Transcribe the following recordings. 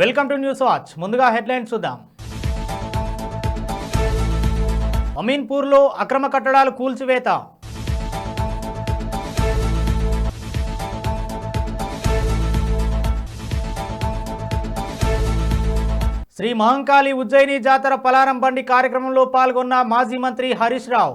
Welcome to news watch ముందుగా headlines చూద్దాం. అమీన్పూర్లో అక్రమ కట్టడాలు కూల్చివేత. శ్రీ మహంకాళి ఉజ్జయిని జాతర పలారం బండి కార్యక్రమంలో పాల్గొన్న మాజీ మంత్రి హరీష్ రావు.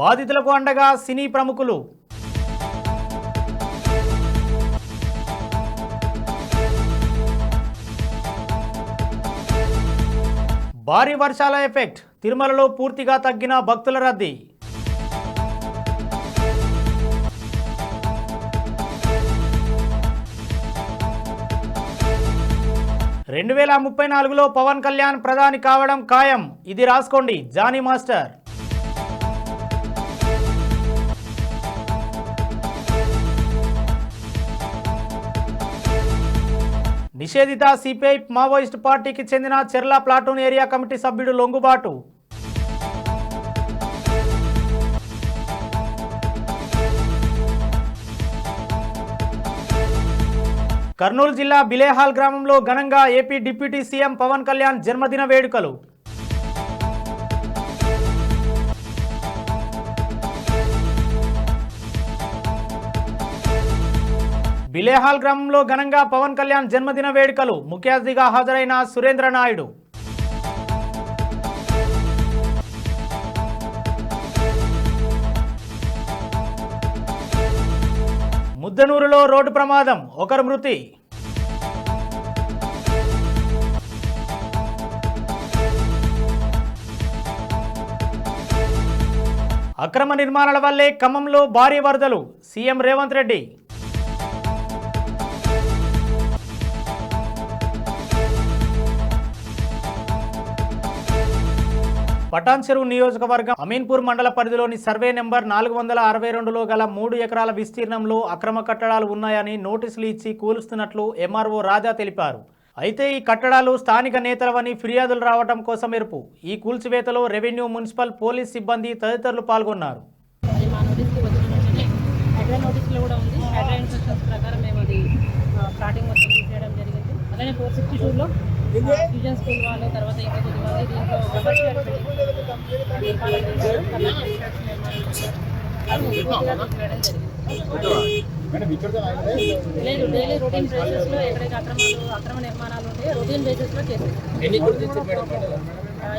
బాధితులకు అండగా సినీ ప్రముఖులు. భారీ వర్షాల ఎఫెక్ట్ తిరుమలలో పూర్తిగా తగ్గిన భక్తుల రద్దీ. రెండు వేల ముప్పై నాలుగులో పవన్ కళ్యాణ్ ప్రధాని కావడం ఖాయం. ఇది రాసుకోండి జానీ మాస్టర్. నిషేధిత సిపిఐ మావోయిస్ట్ పార్టీకి చెందిన చెర్ల ప్లాటూన్ ఏరియా కమిటీ సభ్యుడు లొంగుబాటు. కర్నూలు జిల్లా బిలేహాల్ గ్రామంలో ఘనంగా AP deputy CM Pawan Kalyan జన్మదిన వేడుకలు. బిలేహాల్ గ్రామంలో ఘనంగా పవన్ కళ్యాణ్ జన్మదిన వేడుకలు. ముఖ్య అతిథిగా హాజరైన సురేంద్ర నాయుడు. ముద్దనూరులో రోడ్డు ప్రమాదం ఒకరు మృతి. అక్రమ నిర్మాణాల వల్లే ఖమ్మంలో భారీ వరదలు. సీఎం రేవంత్ రెడ్డి. పటాన్ చెరువు నియోజకవర్గం అమీన్పూర్ మండల పరిధిలోని సర్వే నెంబర్ నాలుగు వందల అరవై రెండులో గల మూడు ఎకరాల విస్తీర్ణంలో అక్రమ కట్టడాలు ఉన్నాయని నోటీసులు ఇచ్చి కూలుస్తున్నట్లు ఎంఆర్ఓ రాజా తెలిపారు. అయితే ఈ కట్టడాలు స్థానిక నేతలవని ఫిర్యాదులు రావడం కోసం ఎరుపు ఈ కూల్చివేతలో రెవెన్యూ మున్సిపల్ పోలీస్ సిబ్బంది తదితరులు పాల్గొన్నారు. ప్రకారం మేము అది స్టార్టింగ్ జరిగింది. అలానే ఫోర్ సిక్స్టీ టూలో ఫ్యూజన్ స్కూల్ వాళ్ళు తర్వాత ఇంకా దీంట్లో లేదు డైలీ రొటీన్ బేసిస్లో ఎక్కడైతే అక్రమాలు అక్రమ నిర్మాణాలు ఉంటాయో రొటీన్ బేసిస్లో చేసేది.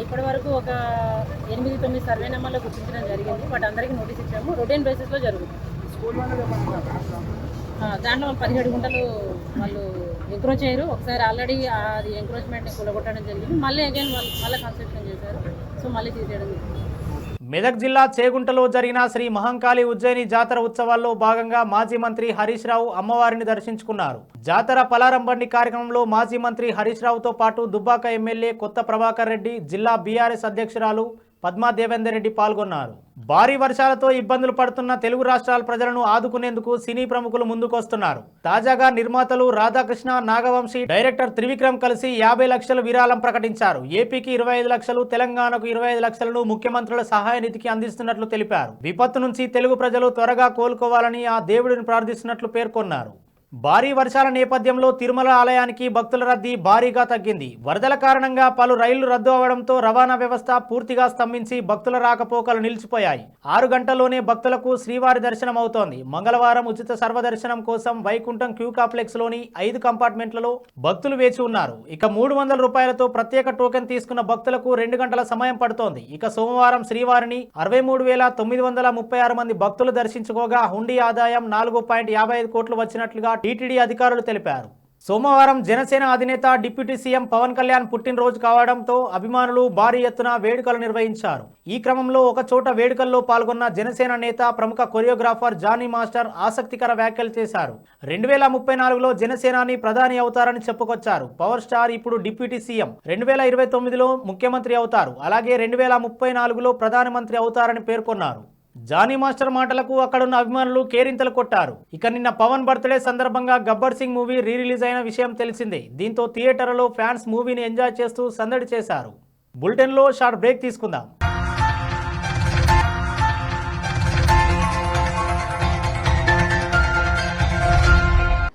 ఇప్పటి వరకు ఒక ఎనిమిది తొమ్మిది సర్వే నెంబర్లో గుర్తించడం జరిగింది. బట్ అందరికీ నోటీస్ ఇచ్చాము. రొటీన్ బేసిస్లో జరుగుతుంది. ఆ, దాంట్లో పదిహేడు గుంటలు వాళ్ళు ఎంక్రోచ్ అయ్యారు ఒకసారి ఆల్రెడీ అది ఎంక్రోచ్మెంట్ని కూలగొట్టడం జరిగింది. మళ్ళీ అగైన్ మళ్ళీ కన్స్ట్రక్షన్ చేశారు. సో మళ్ళీ తీసేయడం జరిగింది. మెదక్ జిల్లా చేగుంటలో జరిగిన శ్రీ మహంకాళి ఉజ్జయిని జాతర ఉత్సవాల్లో భాగంగా మాజీ మంత్రి హరీష్ రావు అమ్మవారిని దర్శించుకున్నారు. జాతర పలారంబండి కార్యక్రమంలో మాజీ మంత్రి హరీష్ రావుతో పాటు దుబ్బాక ఎమ్మెల్యే కొత్త ప్రభాకర్ రెడ్డి జిల్లా బీఆర్ఎస్ అధ్యక్షురాలు పద్మా దేవేందర్ రెడ్డి పాల్గొన్నారు. భారీ వర్షాలతో ఇబ్బందులు పడుతున్న తెలుగు రాష్ట్రాల ప్రజలను ఆదుకునేందుకు సినీ ప్రముఖులు ముందుకొస్తున్నారు. తాజాగా నిర్మాతలు రాధాకృష్ణ నాగవంశీ డైరెక్టర్ త్రివిక్రమ్ కలిసి యాభై లక్షలు విరాళం ప్రకటించారు. ఏపీకి ఇరవై ఐదు లక్షలు తెలంగాణకు ఇరవై ఐదు లక్షలను ముఖ్యమంత్రుల సహాయ నిధికి అందిస్తున్నట్లు తెలిపారు. విపత్తు నుంచి తెలుగు ప్రజలు త్వరగా కోలుకోవాలని ఆ దేవుడిని ప్రార్థిస్తున్నట్లు పేర్కొన్నారు. భారీ వర్షాల నేపథ్యంలో తిరుమల ఆలయానికి భక్తుల రద్దీ భారీగా తగ్గింది. వరదల కారణంగా పలు రైళ్ళు రద్దు అవడంతో రవాణా వ్యవస్థ పూర్తిగా స్తంభించి భక్తుల రాకపోకలు నిలిచిపోయాయి. ఆరు గంటల్లోనే భక్తులకు శ్రీవారి దర్శనం అవుతోంది మంగళవారం ఉచిత సర్వదర్శనం కోసం వైకుంఠం క్యూ కాంప్లెక్స్లోని ఐదు కంపార్ట్మెంట్లలో భక్తులు వేచి ఉన్నారు. ఇక మూడు వందల రూపాయలతో ప్రత్యేక టోకెన్ తీసుకున్న భక్తులకు రెండు గంటల సమయం పడుతోంది. ఇక సోమవారం శ్రీవారిని అరవై మూడు వేల తొమ్మిది వందల ముప్పై ఆరు మంది భక్తులు దర్శించుకోగా హుండీ ఆదాయం నాలుగు పాయింట్ యాభై ఐదు కోట్లు వచ్చినట్లుగా టీటీడీ అధికారులు తెలిపారు. సోమవారం జనసేన అధినేత డిప్యూటీ సీఎం పవన్ కళ్యాణ్ పుట్టినరోజు కావడంతో అభిమానులు భారీ ఎత్తున వేడుకలు నిర్వహించారు. ఈ క్రమంలో ఒక చోట వేడుకల్లో పాల్గొన్న జనసేన నేత ప్రముఖ కొరియోగ్రాఫర్ జానీ మాస్టర్ ఆసక్తికర వ్యాఖ్యలు చేశారు. రెండు వేల ముప్పై నాలుగులో జనసేనాని ప్రధాని అవుతారని చెప్పుకొచ్చారు. పవర్ స్టార్ ఇప్పుడు డిప్యూటీ సీఎం. రెండు వేల ఇరవై తొమ్మిదిలో ముఖ్యమంత్రి అవుతారు. అలాగే రెండు వేల ముప్పై నాలుగులో ప్రధానమంత్రి అవుతారని పేర్కొన్నారు. జానీ మాస్టర్ మాటలకు అక్కడున్న అభిమానులు కేరింతలు కొట్టారు. ఇక నిన్న పవన్ బర్త్డే సందర్భంగా Gabbar Singh movie re release అయిన విషయం తెలిసిందే. దీంతో థియేటర్లో ఫ్యాన్స్ మూవీని ఎంజాయ్ చేస్తూ సందడి చేశారు. బులెటిన్లో షార్ట్ బ్రేక్ తీసుకుందాం.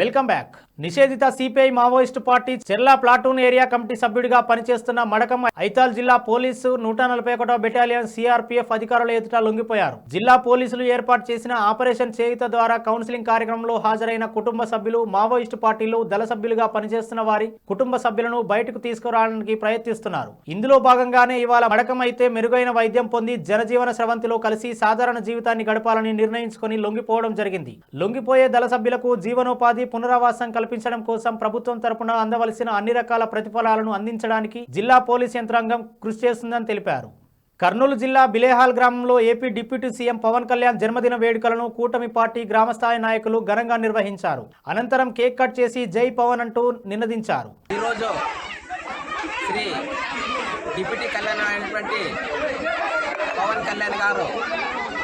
వెల్కమ్ బ్యాక్ నిషేధిత CPI Maoist party Cherla platoon area committee సభ్యుడిగా పనిచేస్తున్న మడకం ఐతాల్ జిల్లా పోలీసు నూట నలభై ఒకటో బెటాలియన్ సిఆర్పిఎఫ్ అధికారుల ఎదుట లొంగిపోయారు. జిల్లా పోలీసులు ఏర్పాటు చేసిన ఆపరేషన్ చేయుత ద్వారా కౌన్సిలింగ్ కార్యక్రమంలో హాజరైన కుటుంబ సభ్యులు మావోయిస్టు పార్టీలు దళ సభ్యులుగా పనిచేస్తున్న వారి కుటుంబ సభ్యులను బయటకు తీసుకురావడానికి ప్రయత్నిస్తున్నారు. ఇందులో భాగంగానే ఇవాళ మడకం అయితే మెరుగైన వైద్యం పొంది జనజీవన స్రవంతిలో కలిసి సాధారణ జీవితాన్ని గడపాలని నిర్ణయించుకొని లొంగిపోవడం జరిగింది. లొంగిపోయే దళ సభ్యులకు జీవనోపాధి పునరావాసం కల్పించడం కోసం ప్రభుత్వం తరపున అందవలసిన అన్ని రకాల ప్రతిఫలాలను అందించడానికి జిల్లా పోలీస్ యంత్రాంగం కృషి చేస్తుందని తెలిపారు. కర్నూలు జిల్లా బిలేహాల్ గ్రామంలో AP deputy CM Pawan Kalyan జన్మదిన వేడుకలను కూటమి పార్టీ గ్రామస్థాయి నాయకులు ఘనంగా నిర్వహించారు. అనంతరం కేక్ కట్ చేసి జై పవన్ అంటూ నినదించారు. ఈరోజు శ్రీ డిప్యూటీ కళ్యాణ్ అయినటువంటి పవన్ కళ్యాణ్ గారు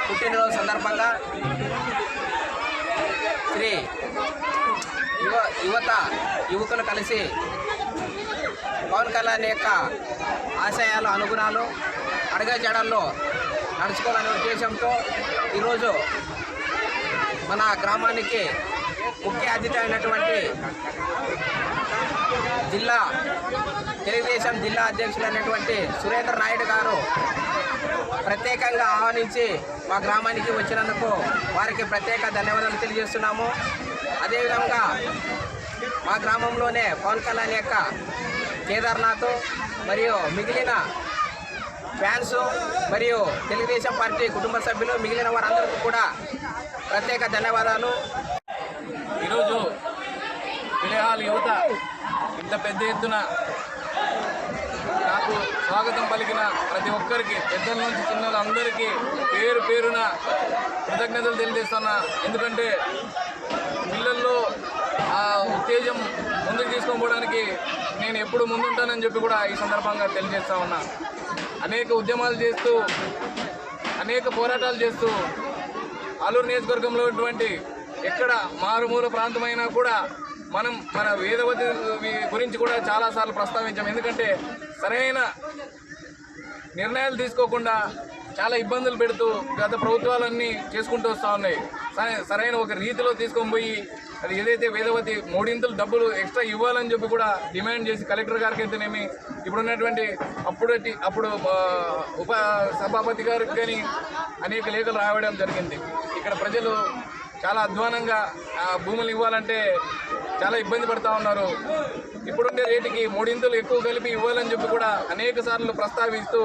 పుట్టినరోజు సందర్భంగా శ్రీ యువ యువత యువకులు కలిసి పవన్ కళ్యాణ్ యొక్క ఆశయాలు అనుగుణాలు అడగజడల్లో నడుచుకోవాలనే ఉద్దేశంతో ఈరోజు మన గ్రామానికి ముఖ్య అతిథి అయినటువంటి జిల్లా తెలుగుదేశం జిల్లా అధ్యక్షులైనటువంటి సురేంద్ర నాయుడు గారు ప్రత్యేకంగా ఆహ్వానించి మా గ్రామానికి వచ్చినందుకు వారికి ప్రత్యేక ధన్యవాదాలు తెలియజేస్తున్నాము. అదేవిధంగా మా గ్రామంలోనే పవన్ కళ్యాణ్ యొక్క కేదార్నాథ్ మరియు మిగిలిన ఫ్యాన్స్ మరియు తెలుగుదేశం పార్టీ కుటుంబ సభ్యులు మిగిలిన వారందరికీ కూడా ప్రత్యేక ధన్యవాదాలు. ఈరోజు విలేహాల్ యువత ఇంత పెద్ద ఎత్తున నాకు స్వాగతం పలికిన ప్రతి ఒక్కరికి పెద్దల నుంచి చిన్నలందరికీ పేరు పేరున కృతజ్ఞతలు తెలియజేస్తున్నా. ఎందుకంటే ఆ ఉత్తేజం ముందుకు తీసుకొని పోవడానికి నేను ఎప్పుడు ముందుంటానని చెప్పి కూడా ఈ సందర్భంగా తెలియజేస్తా ఉన్నా. అనేక ఉద్యమాలు చేస్తూ అనేక పోరాటాలు చేస్తూ ఆలూరు నియోజకవర్గంలో ఉన్నటువంటి ఎక్కడ మారుమూల ప్రాంతమైనా కూడా మనం మన వేదవతి గురించి కూడా చాలాసార్లు ప్రస్తావించాం. ఎందుకంటే సరైన నిర్ణయాలు తీసుకోకుండా చాలా ఇబ్బందులు పెడుతూ గత ప్రభుత్వాలన్నీ చేసుకుంటూ వస్తూ ఉన్నాయి. సరే- సరైన ఒక రీతిలో తీసుకొని పోయి అది ఏదైతే వేదవతి మూడింతలు డబ్బులు ఎక్స్ట్రా ఇవ్వాలని చెప్పి కూడా డిమాండ్ చేసి కలెక్టర్ గారికి అయితేనేమి ఇప్పుడున్నటువంటి అప్పుడు అప్పుడు ఉప సభాపతి గారికి కానీ అనేక లేఖలు రావడం జరిగింది. ఇక్కడ ప్రజలు చాలా అధ్వానంగా ఆ భూములు ఇవ్వాలంటే చాలా ఇబ్బంది పడతా ఉన్నారు. ఇప్పుడుండే రేటుకి మూడింతలు ఎక్కువ కలిపి ఇవ్వాలని చెప్పి కూడా అనేక సార్లు ప్రస్తావిస్తూ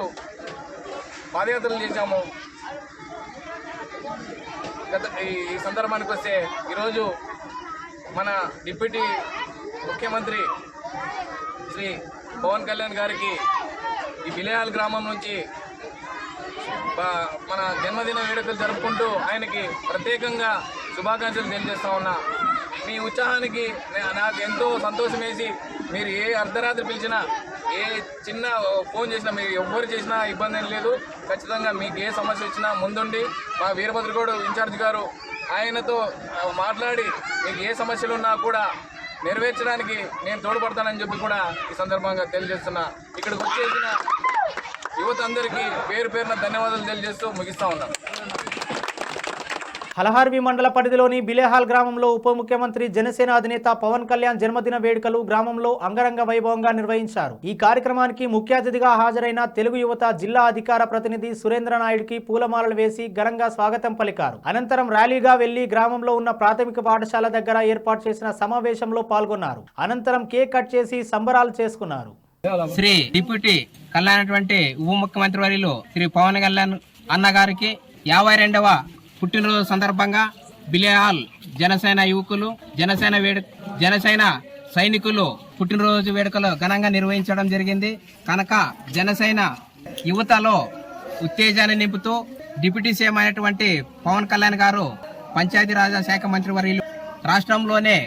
పాదయాత్రలు చేశాము. గత ఈ సందర్భానికి వస్తే ఈరోజు మన డిప్యూటీ ముఖ్యమంత్రి శ్రీ పవన్ కళ్యాణ్ గారికి ఈ బిలేయాల్ గ్రామం నుంచి మన జన్మదిన వేడుకలు జరుపుకుంటూ ఆయనకి ప్రత్యేకంగా శుభాకాంక్షలు తెలియజేస్తూ ఉన్నా. మీ ఉత్సాహానికి నాకు ఎంతో సంతోషం వేసి మీరు ఏ అర్ధరాత్రి పిలిచినా ఏ చిన్న ఫోన్ చేసినా మీరు ఎవ్వరు చేసినా ఇబ్బంది ఏం లేదు. ఖచ్చితంగా మీకు ఏ సమస్య వచ్చినా ముందుండి మా వీరభద్రగౌడ్ ఇన్ఛార్జ్ గారు ఆయనతో మాట్లాడి మీకు ఏ సమస్యలు ఉన్నా కూడా నెరవేర్చడానికి నేను తోడ్పడతానని చెప్పి కూడా ఈ సందర్భంగా తెలియజేస్తున్నా. ఇక్కడికి వచ్చేసిన యువత అందరికీ పేరు పేరున ధన్యవాదాలు తెలియజేస్తూ ముగిస్తా ఉన్నాను. హలహార్వి మండల పరిధిలోని బిలేహాల్ గ్రామంలో ఉప ముఖ్యమంత్రి జనసేన అధినేత పవన్ కళ్యాణ్ జన్మదిన వేడుకలు గ్రామంలో అంగరంగ వైభవంగా నిర్వహించారు. ఈ కార్యక్రమానికి ముఖ్య అతిథిగా హాజరైన తెలుగు యువత జిల్లా అధికార ప్రతినిధి సురేంద్ర నాయుడుకి పూలమాలలు వేసి ఘనంగా స్వాగతం పలికారు. అనంతరం ర్యాలీగా వెళ్ళి గ్రామంలో ఉన్న ప్రాథమిక పాఠశాల దగ్గర ఏర్పాటు చేసిన సమావేశంలో పాల్గొన్నారు. అనంతరం కేక్ కట్ చేసి సంబరాలు చేసుకున్నారు. శ్రీ డిప్యూటీ కళ్యాణ్ ఉప ముఖ్యమంత్రి వారిలో శ్రీ పవన్ కళ్యాణ్ అన్నగారికి యాభై రెండవ పుట్టినరోజు సందర్భంగా బిలేహాల్ జనసేన యువకులు జనసేన వేడు జనసేన సైనికులు పుట్టినరోజు వేడుకలు ఘనంగా నిర్వహించడం జరిగింది. కనుక జనసేన యువతలో ఉత్తేజాన్ని నింపుతూ డిప్యూటీ సీఎం అయినటువంటి పవన్ కళ్యాణ్ గారు పంచాయతీరాజ్ శాఖ మంత్రి వర్యులు రాష్ట్రంలోనే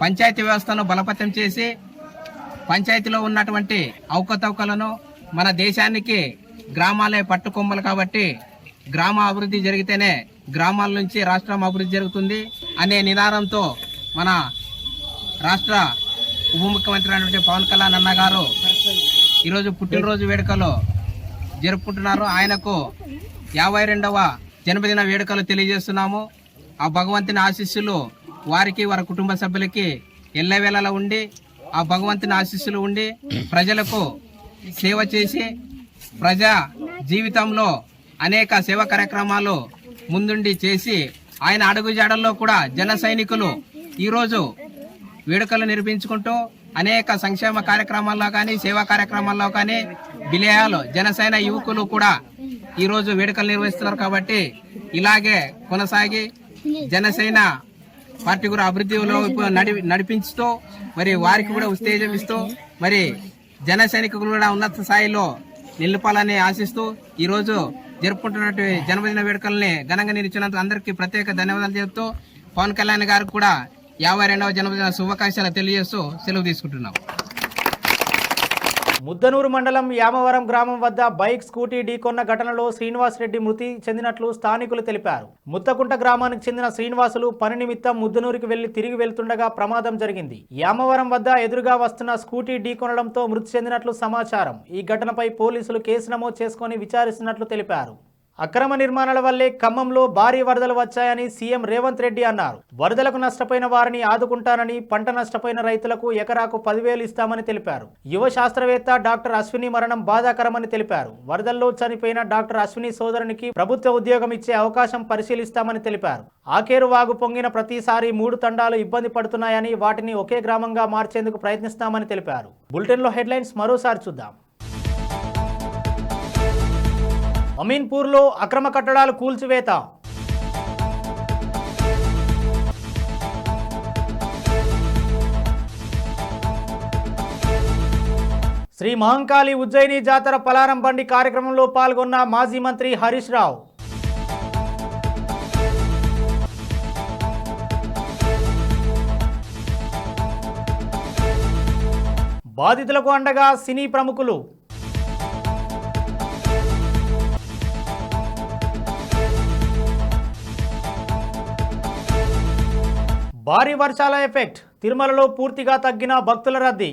పంచాయతీ వ్యవస్థను బలపతం చేసి పంచాయతీలో ఉన్నటువంటి అవకతవకలను మన దేశానికి గ్రామాలే పట్టుకొమ్మలు కాబట్టి గ్రామ అభివృద్ధి జరిగితేనే గ్రామాల నుంచి రాష్ట్రం అభివృద్ధి జరుగుతుంది అనే నినాదంతో మన రాష్ట్ర ఉప ముఖ్యమంత్రి అయినటువంటి పవన్ కళ్యాణ్ అన్న గారు ఈరోజు పుట్టినరోజు వేడుకలు జరుపుకుంటున్నారు. ఆయనకు యాభై రెండవ జన్మదిన వేడుకలు తెలియజేస్తున్నాము. ఆ భగవంతుని ఆశీస్సులు వారికి వారి కుటుంబ సభ్యులకి ఎల్లవేళలా ఉండి ఆ భగవంతుని ఆశీస్సులు ఉండి ప్రజలకు సేవ చేసి ప్రజా జీవితంలో అనేక సేవా కార్యక్రమాలు ముందుండి చేసి ఆయన అడుగుజాడల్లో కూడా జన సైనికులు ఈరోజు వేడుకలు నిర్మించుకుంటూ అనేక సంక్షేమ కార్యక్రమాల్లో కానీ సేవా కార్యక్రమాల్లో కానీ బిలేయాలు జనసేన యువకులు కూడా ఈరోజు వేడుకలు నిర్వహిస్తున్నారు కాబట్టి ఇలాగే కొనసాగి జనసేన పార్టీ కూడా అభివృద్ధిలో నడి నడిపించుతూ మరి వారికి కూడా ఉత్తేజం ఇస్తూ మరి జన సైనికులు కూడా ఉన్నత స్థాయిలో నిలపాలని ఆశిస్తూ ఈరోజు జరుపుకుంటున్నటువంటి జన్మదిన వేడుకల్ని ఘనంగా నిలిచినందుకు అందరికీ ప్రత్యేక ధన్యవాదాలు చెబుతూ పవన్ కళ్యాణ్ గారికి కూడా యాభై రెండవ జన్మదిన శుభాకాంక్షలు తెలియజేస్తూ సెలవు తీసుకుంటున్నాం. ముద్దనూరు మండలం యామవరం గ్రామం వద్ద బైక్ స్కూటీ ఢీకొన్న ఘటనలో శ్రీనివాస్ రెడ్డి మృతి చెందినట్లు స్థానికులు తెలిపారు. ముత్తకుంట గ్రామానికి చెందిన శ్రీనివాసులు పని నిమిత్తం ముద్దనూరుకి వెళ్ళి తిరిగి వెళ్తుండగా ప్రమాదం జరిగింది. యామవరం వద్ద ఎదురుగా వస్తున్న స్కూటీ ఢీకొనడంతో మృతి చెందినట్లు సమాచారం. ఈ ఘటనపై పోలీసులు కేసు నమోదు చేసుకుని విచారిస్తున్నట్లు తెలిపారు. అక్రమ నిర్మాణాల వల్లే ఖమ్మంలో భారీ వరదలు వచ్చాయని సీఎం రేవంత్ రెడ్డి అన్నారు. వరదలకు నష్టపోయిన వారిని ఆదుకుంటానని పంట నష్టపోయిన రైతులకు ఎకరాకు పదివేలు ఇస్తామని తెలిపారు. యువ శాస్త్రవేత్త డాక్టర్ అశ్విని మరణం బాధాకరమని తెలిపారు. వరదల్లో చనిపోయిన డాక్టర్ అశ్విని సోదరునికి ప్రభుత్వ ఉద్యోగం ఇచ్చే అవకాశం పరిశీలిస్తామని తెలిపారు. ఆకేరు వాగు పొంగిన ప్రతిసారి మూడు తండాలు ఇబ్బంది పడుతున్నాయని వాటిని ఒకే గ్రామంగా మార్చేందుకు ప్రయత్నిస్తామని తెలిపారు. బులెటిన్లో హెడ్లైన్స్ మరోసారి చూద్దాం. అమీన్పూర్లో అక్రమ కట్టడాలు కూల్చివేత. శ్రీ మహంకాళి ఉజ్జయిని జాతర పలారం బండి కార్యక్రమంలో పాల్గొన్న మాజీ మంత్రి హరీష్ రావు. బాధితులకు అండగా సినీ ప్రముఖులు. భారీ వర్షాల ఎఫెక్ట్. తిరుమలలో పూర్తిగా తగ్గిన భక్తుల రద్దీ.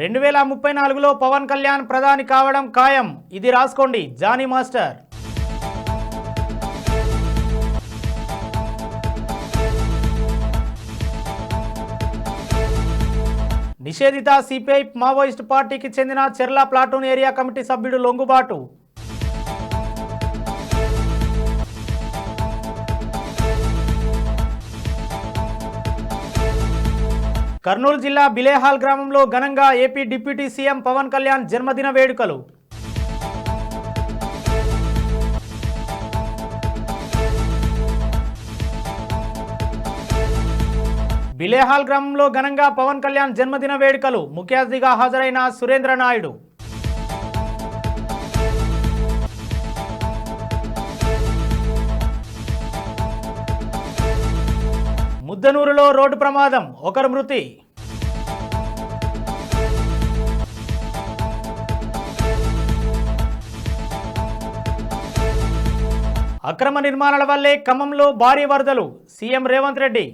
రెండు వేల ముప్పై నాలుగులో పవన్ కళ్యాణ్ ప్రధాని కావడం ఖాయం. ఇది రాసుకోండి జానీ మాస్టర్. నిషేధిత సిపిఐ మావోయిస్ట్ పార్టీకి చెందిన చెర్ల ప్లాటూన్ ఏరియా కమిటీ సభ్యుడు లొంగుబాటు. కర్నూలు జిల్లా బిలేహాల్ గ్రామంలో ఘనంగా AP deputy CM Pawan Kalyan జన్మదిన వేడుకలు. బిలేహాల్ గ్రామంలో ఘనంగా పవన్ కళ్యాణ్ జన్మదిన వేడుకలు. ముఖ్య అతిథిగా హాజరైన సురేంద్ర నాయుడు. ముద్దనూరులో రోడ్డు ప్రమాదం. ఒకరు మృతి. అక్రమ నిర్మాణాల వల్లే ఖమ్మంలో భారీ వరదలు. సీఎం రేవంత్ రెడ్డి.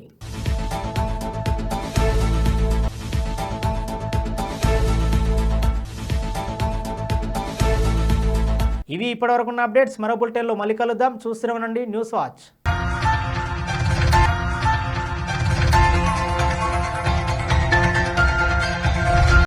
ఇవి ఇప్పటివరకున్న అప్డేట్స్ మరో బులెటిన్లో మళ్ళీ కలుద్దాం. చూస్తూనే ఉండండి. News watch.